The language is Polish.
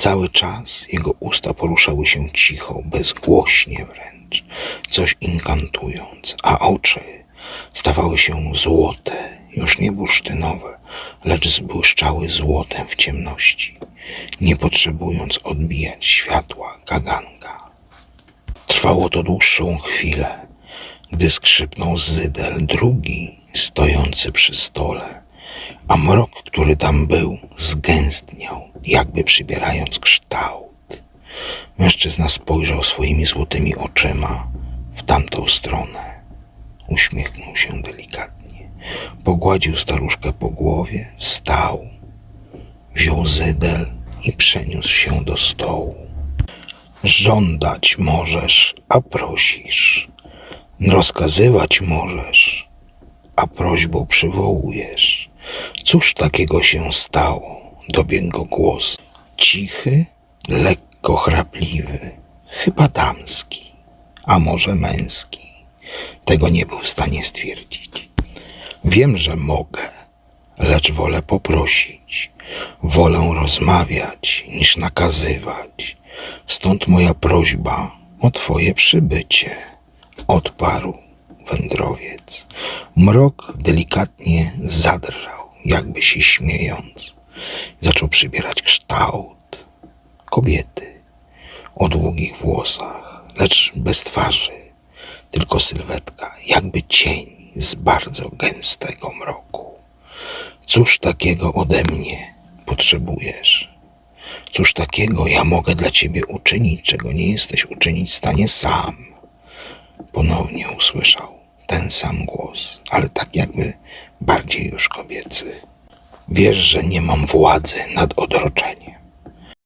Cały czas jego usta poruszały się cicho, bezgłośnie wręcz, coś inkantując, a oczy stawały się złote, już nie bursztynowe, lecz zbłyszczały złotem w ciemności, nie potrzebując odbijać światła kaganka. Trwało to dłuższą chwilę, gdy skrzypnął zydel drugi, stojący przy stole, a mrok, który tam był, zgęstniał, jakby przybierając kształt. Mężczyzna spojrzał swoimi złotymi oczyma w tamtą stronę. Uśmiechnął się delikatnie, pogładził staruszkę po głowie, wstał, wziął zydel i przeniósł się do stołu. Żądać możesz, a prosisz. Rozkazywać możesz, a prośbą przywołujesz. Cóż takiego się stało? Dobiegł go głos. Cichy, lekko chrapliwy, chyba damski, a może męski. Tego nie był w stanie stwierdzić. Wiem, że mogę, lecz wolę poprosić. Wolę rozmawiać niż nakazywać. Stąd moja prośba o Twoje przybycie, odparł wędrowiec. Mrok delikatnie zadrżał, jakby się śmiejąc. Zaczął przybierać kształt kobiety o długich włosach, lecz bez twarzy, tylko sylwetka, jakby cień z bardzo gęstego mroku. Cóż takiego ode mnie potrzebujesz? Cóż takiego ja mogę dla ciebie uczynić, czego nie jesteś uczynić w stanie sam? Ponownie usłyszał ten sam głos, ale tak jakby bardziej już kobiecy. Wiesz, że nie mam władzy nad odroczeniem.